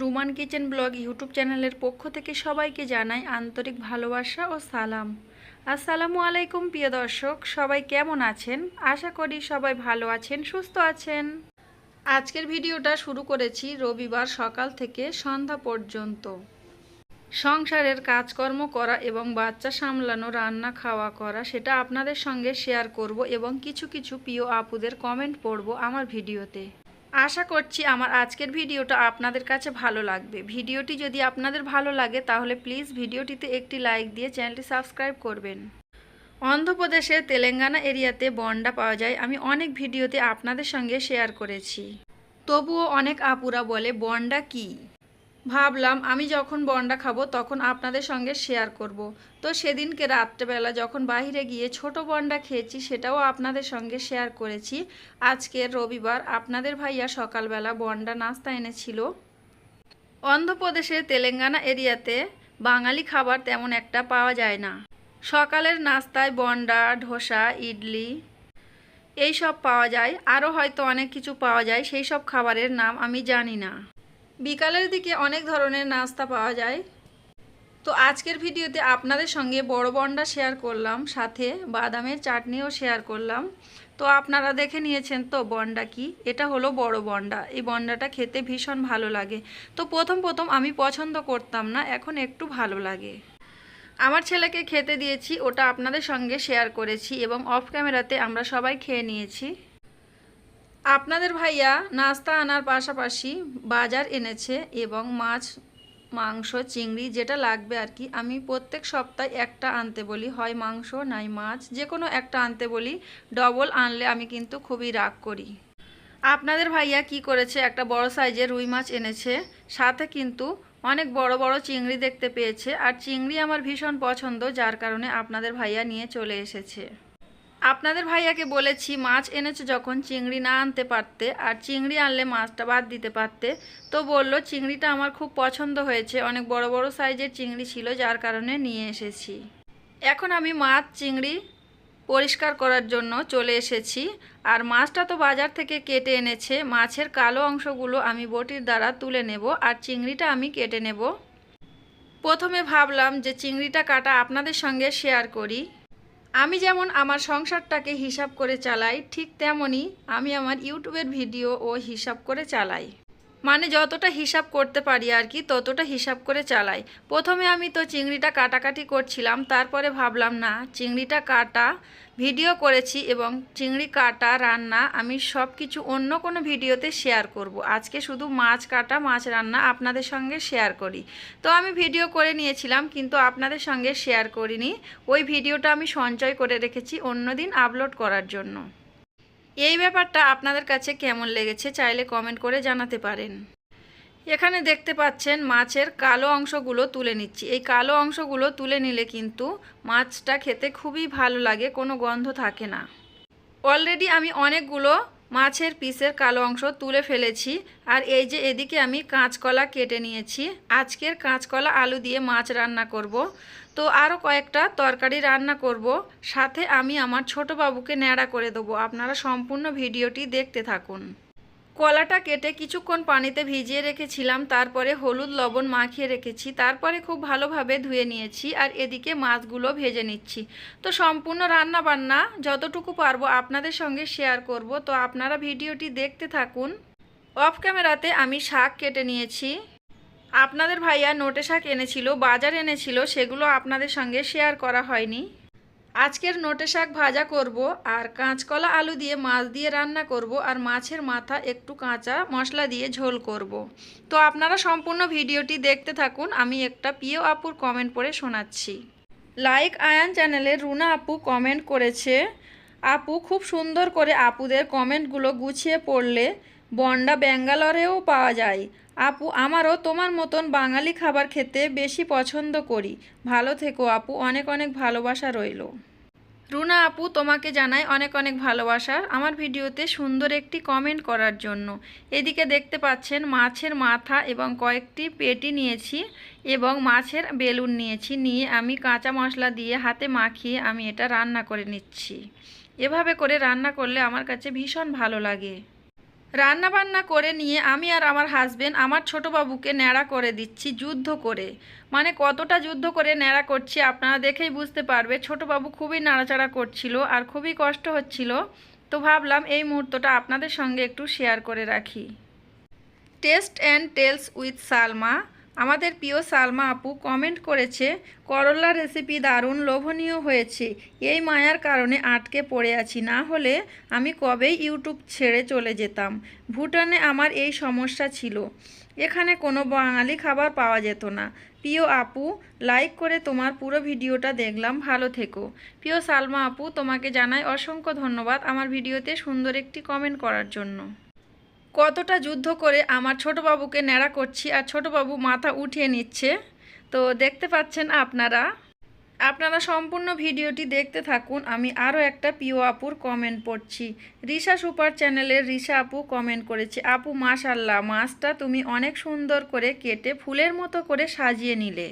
Ruman kitchen blog YouTube চ্যানেলের পক্ষ থেকে সবাইকে জানাই আন্তরিক ভালোবাসা ও সালাম। আসসালামু আলাইকুম, প্রিয় দর্শক, সবাই কেমন আছেন? আশা করি সবাই ভালো আছেন, সুস্থ আছেন। আজকের ভিডিওটা শুরু করেছি রবিবার সকাল থেকে সন্ধ্যা পর্যন্ত। সংসারের কাজকর্ম করা এবং বাচ্চা সামলানো, রান্না, খাওয়া করা, সেটা আপনাদের সঙ্গে শেয়ার করব এবং কিছু কিছু প্রিয় আপুদের কমেন্ট পড়ব আমার ভিডিওতে। আশা করছি আমার আজকের ভিডিওটা আপনাদের কাছে ভালো লাগবে। ভিডিওটি যদি আপনাদের ভালো লাগে, তাহলে প্লিজ ভিডিওটিতে একটি লাইক দিয়ে চ্যানেলটি সাবস্ক্রাইব করবেন। অন্ধ্রপ্রদেশে তেলেঙ্গানা এরিয়াতে বন্ডা পাওয়া যায়। আমি অনেক ভিডিওতে আপনাদের সঙ্গে শেয়ার করেছি। তবুও অনেক আপুরা বলে, বন্ডা কি? ভাবলাম আমি যখন বন্ডা খাব তখন আপনাদের সঙ্গে শেয়ার করব। তো সেদিনকে রাত্রেবেলা যখন বাইরে গিয়ে ছোট বন্ডা খেয়েছি সেটাও আপনাদের সঙ্গে শেয়ার করেছি। আজকের রবিবার, আপনাদের ভাইয়া সকালবেলা বন্ডা নাস্তা এনেছিল। অন্ধ্রপ্রদেশের তেলেঙ্গানা এরিয়াতে বাঙালি খাবার তেমন একটা পাওয়া যায় না। সকালের নাস্তায় বন্ডা, ধোসা, ইডলি এই সব পাওয়া যায়। আরও হয়তো অনেক কিছু পাওয়া যায়। সেই সব খাবারের নাম আমি জানি না। বিকালের দিকে অনেক ধরনের নাস্তা পাওয়া যায়। তো আজকের ভিডিওতে আপনাদের সঙ্গে বড় বন্ডা শেয়ার করলাম, সাথে বাদামের চাটনিও শেয়ার করলাম। তো আপনারা দেখে নিয়েছেন তো বন্ডা কি? এটা হলো বড় বন্ডা এই বন্ডাটা খেতে ভীষণ ভালো লাগে। তো প্রথম প্রথম আমি পছন্দ করতাম না, এখন একটু ভালো লাগে। আমার ছেলেকে খেতে দিয়েছি, ওটা আপনাদের সঙ্গে শেয়ার করেছি এবং অফ ক্যামেরাতে আমরা সবাই খেয়ে নিয়েছি। আপনাদের ভাইয়া নাস্তা আনার পাশাপাশি বাজার এনেছে এবং মাছ, মাংস, চিংড়ি যেটা লাগবে আর কি, আমি প্রত্যেক সপ্তাহে একটা আনতে বলি। হয় মাংস, নাই মাছ যে কোনো একটা আনতে বলি। ডবল আনলে আমি কিন্তু খুবই রাগ করি। আপনাদের ভাইয়া কি করেছে? একটা বড় সাইজের রুই মাছ এনেছে। সাথে কিন্তু অনেক বড় বড় চিংড়ি দেখতে পেয়েছে। আর চিংড়ি আমার ভীষণ পছন্দ, যার কারণে আপনাদের ভাইয়া নিয়ে চলে এসেছে। আপনাদের ভাইয়াকে বলেছি, মাছ এনেছো যখন, চিংড়ি না আনতে পারতে, আর চিংড়ি আনলে মাছটা বাদ দিতে পারতে। তো বলল, চিংড়িটা আমার খুব পছন্দ হয়েছে, অনেক বড় বড় সাইজের চিংড়ি ছিল, যার কারণে নিয়ে এসেছি। এখন আমি মাছ, চিংড়ি পরিষ্কার করার জন্য চলে এসেছি, আর মাছটা তো বাজার থেকে কেটে এনেছে। মাছের কালো অংশগুলো আমি বটির দ্বারা তুলে নেব, আর চিংড়িটা আমি কেটে নেব। প্রথমে ভাবলাম যে চিংড়িটা কাটা আপনাদের সঙ্গে শেয়ার করি। আমি যেমন আমার সংসারটাকে হিসাব করে চালাই, ঠিক তেমনই আমি আমার ইউটিউবের ভিডিও ও হিসাব করে চালাই। মানে যতটা হিসাব করতে পারি আর কি, ততটা হিসাব করে চালাই। প্রথমে আমি তো চিংড়িটা কাটাকাটি করছিলাম, তারপরে ভাবলাম, না, চিংড়িটা কাটা, ভিডিও করেছি এবং চিংড়ি কাটা, রান্না আমি সব কিছু অন্য কোনো ভিডিওতে শেয়ার করব। আজকে শুধু মাছ কাটা, মাছ রান্না আপনাদের সঙ্গে শেয়ার করি। তো আমি ভিডিও করে নিয়েছিলাম, কিন্তু আপনাদের সঙ্গে শেয়ার করিনি। ওই ভিডিওটা আমি সঞ্চয় করে রেখেছি অন্য দিন আপলোড করার জন্য। এই ব্যাপারটা আপনাদের কাছে কেমন লেগেছে চাইলে কমেন্ট করে জানাতে পারেন। এখানে দেখতে পাচ্ছেন মাছের কালো অংশগুলো তুলে নিচ্ছি। এই কালো অংশগুলো তুলে নিলে কিন্তু মাছটা খেতে খুবই ভালো লাগে, কোনো গন্ধ থাকে না। অলরেডি আমি অনেকগুলো মাছের পিসের কালো অংশ তুলে ফেলেছি আর এই যে এদিকে আমি কাঁচকলা কেটে নিয়েছি। আজকের কাঁচকলা আলু দিয়ে মাছ রান্না করব। তো আরও কয়েকটা তরকারি রান্না করব। সাথে আমি আমার ছোট বাবুকে ন্যাড়া করে দেবো। আপনারা সম্পূর্ণ ভিডিওটি দেখতে থাকুন। কলাটা কেটে কিছুক্ষণ পানিতে ভিজিয়ে রেখেছিলাম। তারপরে হলুদ লবণ মাখিয়ে রেখেছি। তারপরে খুব ভালোভাবে ধুয়ে নিয়েছি আর এদিকে মাছগুলো ভেজে নিচ্ছি। তো সম্পূর্ণ রান্না বান্না যতটুকু পারব আপনাদের সঙ্গে শেয়ার করব। তো আপনারা ভিডিওটি দেখতে থাকুন। অফ ক্যামেরাতে আমি শাক কেটে নিয়েছি। আপনাদের ভাইয়া নোটে শাক এনেছিল, বাজার এনেছিল, সেগুলো আপনাদের সঙ্গে শেয়ার করা হয়নি। আজকের নোটে শাক ভাজা করব আর কাঁচকলা আলু দিয়ে মাছ দিয়ে রান্না করব আর মাছের মাথা একটু কাঁচা মশলা দিয়ে ঝোল করব। তো আপনারা সম্পূর্ণ ভিডিওটি দেখতে থাকুন, আমি একটা প্রিয় আপুর কমেন্ট পড়ে শোনাচ্ছি। লাইক আয়ান চ্যানেলে রুনা আপু কমেন্ট করেছে। আপু খুব সুন্দর করে আপুদের কমেন্টগুলো গুছিয়ে পড়লে বন্ডা ব্যাঙ্গালোরেও পাওয়া যায়। আপু, আমারও তোমার মতন বাঙালি খাবার খেতে বেশি পছন্দ করি। ভালো থেকো আপু, অনেক অনেক ভালোবাসা রইল। রুনা আপু, তোমাকে জানাই অনেক অনেক ভালোবাসা আমার ভিডিওতে সুন্দর একটি কমেন্ট করার জন্য। এদিকে দেখতে পাচ্ছেন মাছের মাথা এবং কয়েকটি পেটি নিয়েছি এবং মাছের বেলুন নিয়েছি। নিয়ে আমি কাঁচা মশলা দিয়ে হাতে মাখিয়ে আমি এটা রান্না করে নিচ্ছি। এভাবে করে রান্না করলে আমার কাছে ভীষণ ভালো লাগে। রান্না বান্না করে নিয়ে আমি আর আমার হাজবেন্ড আমার ছোট বাবুকে ন্যাড়া করে দিচ্ছি, যুদ্ধ করে। মানে কতটা যুদ্ধ করে ন্যাড়া করছি আপনারা দেখেই বুঝতে পারবে। ছোট বাবু খুবই নাড়াচাড়া করছিল আর খুবই কষ্ট হচ্ছিল। তো ভাবলাম এই মুহূর্তটা আপনাদের সঙ্গে একটু শেয়ার করে রাখি। Taste and tales with Salma আমাদের প্রিয় সালমা আপু কমেন্ট করেছে, করল্লা রেসিপি দারুণ লোভনীয় হয়েছে। এই মায়ার কারণে আটকে পড়ে আছি। না হলে আমি কবেই ইউটিউব ছেড়ে চলে যেতাম। ভুটানে আমার এই সমস্যা ছিল। এখানে কোনো বাঙালি খাবার পাওয়া যেত না। প্রিয় আপু লাইক করে তোমার পুরো ভিডিওটা দেখলাম। ভালো থেকো। প্রিয় সালমা আপু, তোমাকে জানাই অসংখ্য ধন্যবাদ আমার ভিডিওতে সুন্দর একটি কমেন্ট করার জন্য। কতটা যুদ্ধ করে আমার ছোট বাবুকে ন্যাড়া করছি আর ছোট বাবু মাথা উঠিয়ে নিচ্ছে? তো দেখতে পাচ্ছেন আপনারা। আপনারা সম্পূর্ণ ভিডিওটি দেখতে থাকুন। আমি আরও একটা পিও আপুর কমেন্ট পড়ছি। রিসা সুপার চ্যানেলের রিসা আপু কমেন্ট করেছে, আপু মাশাল্লাহ মাছটা তুমি অনেক সুন্দর করে কেটে ফুলের মতো করে সাজিয়ে নিলে।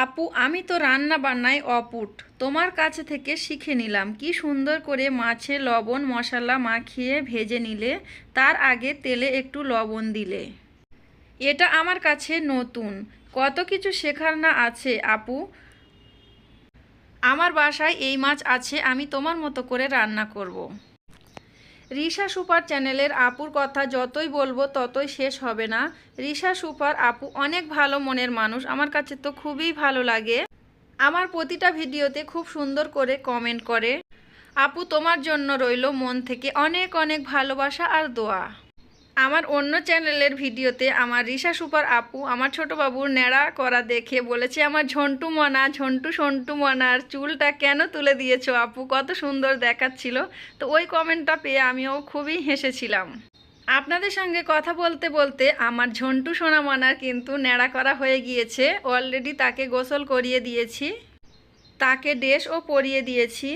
আপু, আমি তো রান্না বান্নায় অপুট। তোমার কাছে থেকে শিখে নিলাম। কি সুন্দর করে মাছে লবণ, মশলা মাখিয়ে ভেজে নিলে, তার আগে তেলে একটু লবণ দিলে। এটা আমার কাছে নতুন। কত কিছু শেখার না আছে, আপু। আমার বাসায় এই মাছ আছে, আমি তোমার মতো করে রান্না করব। রিসা সুপার চ্যানেলের আপুর কথা যতই বলব ততই শেষ হবে না। রিসা সুপার আপু অনেক ভালো মনের মানুষ, আমার কাছে তো খুবই ভালো লাগে। আমার প্রতিটা ভিডিওতে খুব সুন্দর করে কমেন্ট করে। আপু, তোমার জন্য রইল মন থেকে অনেক অনেক ভালোবাসা আর দোয়া। আমার অন্য চ্যানেলের ভিডিওতে আমার রিসা সুপার আপু, আমার ছোট বাবুর ন্যাড়া করা দেখে বলেছে, আমার ঝন্টু মনা, ঝন্টু সন্টু মনার চুলটা কেন তুলে দিয়েছ আপু? কত সুন্দর দেখাচ্ছিল। তো ওই কমেন্টটা পেয়ে আমিও খুবই হেসেছিলাম। আপনাদের সঙ্গে কথা বলতে বলতে আমার ঝন্টু সোনা মনার কিন্তু ন্যাড়া করা হয়ে গিয়েছে। অলরেডি তাকে গোসল করিয়ে দিয়েছি, তাকে ড্রেসও পরিয়ে দিয়েছি।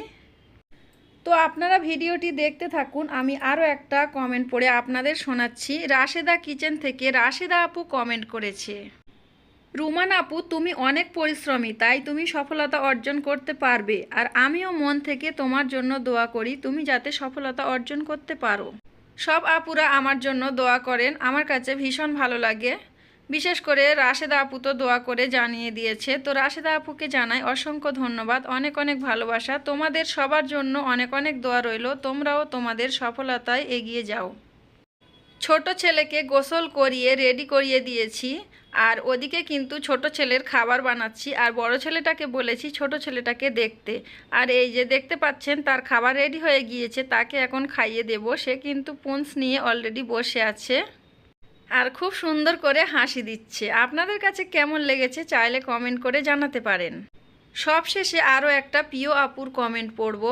তো আপনারা ভিডিওটি দেখতে থাকুন, আমি আরও একটা কমেন্ট পড়ে আপনাদের শোনাচ্ছি। রাশেদা কিচেন থেকে, রাশেদা আপু কমেন্ট করেছে। রুমান আপু, তুমি অনেক পরিশ্রমী, তাই তুমি সফলতা অর্জন করতে পারবে। আর আমিও মন থেকে তোমার জন্য দোয়া করি, তুমি যাতে সফলতা অর্জন করতে পারো। সব আপুরা আমার জন্য দোয়া করেন, আমার কাছে ভীষণ ভালো লাগে। বিশেষ করে রাশেদা আপু তো দোয়া করে জানিয়ে দিয়েছে। তো রাশেদা আপুকে জানাই অসংখ্য ধন্যবাদ, অনেক অনেক ভালোবাসা। তোমাদের সবার জন্য অনেক অনেক দোয়া রইল, তোমরাও তোমাদের সফলতায় এগিয়ে যাও। ছোট ছেলেকে গোসল করিয়ে, রেডি করিয়ে দিয়েছি, আর ওদিকে কিন্তু ছোট ছেলের খাবার বানাচ্ছি, আর বড় ছেলেটাকে বলেছি ছোট ছেলেটাকে দেখতে। আর এই যে দেখতে পাচ্ছেন, তার খাবার রেডি হয়ে গিয়েছে, তাকে এখন খাইয়ে দেব। সে কিন্তু পুঞ্চ নিয়ে অলরেডি বসে আছে। আর খুব সুন্দর করে হাসি দিচ্ছে। আপনাদের কাছে কেমন লেগেছে চাইলে কমেন্ট করে জানাতে পারেন। সবশেষে আরও একটা প্রিয় আপুর কমেন্ট পড়ব।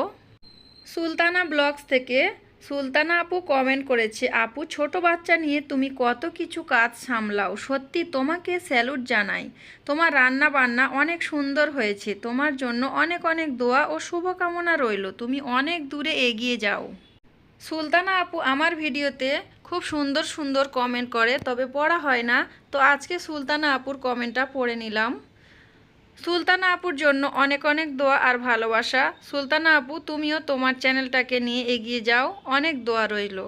সুলতানা ব্লগস থেকে সুলতানা আপু কমেন্ট করেছে, আপু, ছোট বাচ্চা নিয়ে তুমি কত কিছু কাজ সামলাও। সত্যি তোমাকে স্যালুট জানাই। তোমার রান্না বান্না অনেক সুন্দর হয়েছে। তোমার জন্য অনেক অনেক দোয়া ও শুভকামনা রইল। তুমি অনেক দূরে এগিয়ে যাও। সুলতানা আপু আমার ভিডিওতে খুব সুন্দর সুন্দর কমেন্ট করে, তবে পড়া হয় না। তো আজকে সুলতানা আপুর কমেন্টটা পড়ে নিলাম। সুলতানা আপুর জন্য অনেক অনেক দোয়া আর ভালোবাসা। সুলতানা আপু, তুমিও তোমার চ্যানেলটাকে নিয়ে এগিয়ে যাও। অনেক দোয়া রইল।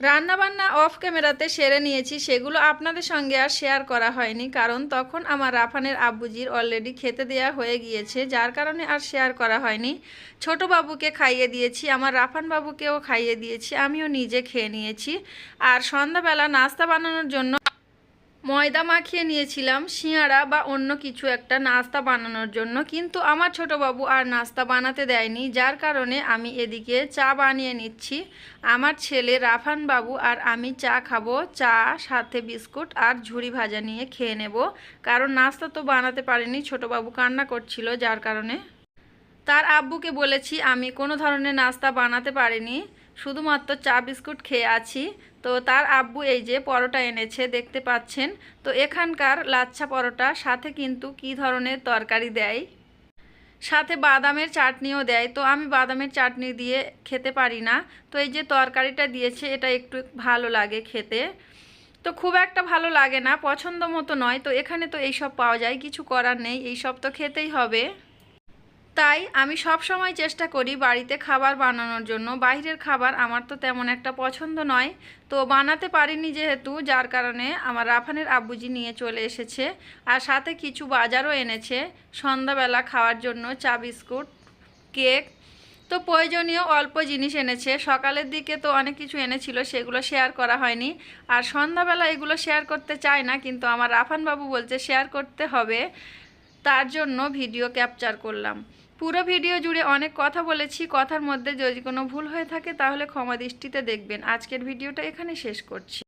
রান্নাবান্না অফ ক্যামেরাতে সেরে নিয়েছি, সেগুলো আপনাদের সঙ্গে আর শেয়ার করা হয়নি, কারণ তখন আমার রাফানের আব্বুজির অলরেডি খেতে দেয়া হয়ে গিয়েছে, যার কারণে আর শেয়ার করা হয়নি। ছোট বাবুকে খাইয়ে দিয়েছি, আমার রাফান বাবুকেও খাইয়ে দিয়েছি, আমিও নিজে খেয়ে নিয়েছি। আর সন্ধ্যাবেলা নাস্তা বানানোর জন্য ময়দা মাখিয়ে নিয়েছিলাম সিঙাড়া বা অন্য কিছু একটা নাস্তা বানানোর জন্য, কিন্তু আমার ছোট বাবু আর নাস্তা বানাতে দেয়নি, যার কারণে আমি এদিকে চা বানিয়ে নিচ্ছি। আমার ছেলে রাফান বাবু আর আমি চা খাব, চা, সাথে বিস্কুট আর ঝুড়ি ভাজা নিয়ে খেয়ে নেব। কারণ নাস্তা তো বানাতে পারিনি, ছোট বাবু কান্না করছিল, যার কারণে। তার আব্বুকে বলেছি, আমি কোনো ধরনের নাস্তা বানাতে পারিনি, শুধুমাত্র চা বিস্কুট খেয়ে আছি। তো তার আব্বু এই যে পরোটা এনেছে, দেখতে পাচ্ছেন? তো এখানকার লাচ্ছা পরোটা, সাথে কিন্তু কি ধরনের তরকারি দেয়? সাথে বাদামের চাটনিও দেয়। তো আমি বাদামের চাটনি দিয়ে খেতে পারি না। তো এই যে তরকারিটা দিয়েছে, এটা একটু ভালো লাগে খেতে। তো খুব একটা ভালো লাগে না, পছন্দ মতো নয়। তো এখানে তো এইসব পাওয়া যায়, কিছু করার নেই। এইসব তো খেতেই হবে। তাই আমি সব সময় চেষ্টা করি বাড়িতে খাবার বানানোর জন্য। বাইরের খাবার আমার তো তেমন একটা পছন্দ নয়। তো বানাতে পারিনি যেহেতু, যার কারণে আমার রাফানের আব্বুজি নিয়ে চলে এসেছে আর সাথে কিছু বাজারও এনেছে। সন্ধ্যাবেলা খাওয়ার জন্য চা, বিস্কুট, কেক, তো প্রয়োজনীয় অল্প জিনিস এনেছে। সকালের দিকে তো অনেক কিছু এনেছিল, সেগুলো শেয়ার করা হয়নি। আর সন্ধ্যাবেলা এগুলো শেয়ার করতে চায় না, কিন্তু আমার রাফান বাবু বলছে শেয়ার করতে হবে। তার জন্য ভিডিও ক্যাপচার করলাম। পুরো ভিডিও জুড়ে অনেক কথা বলেছি, কথার মধ্যে যদি কোনো ভুল হয়ে থাকে তাহলে ক্ষমা দৃষ্টিতে দেখবেন। আজকের ভিডিওটা এখানে শেষ করছি।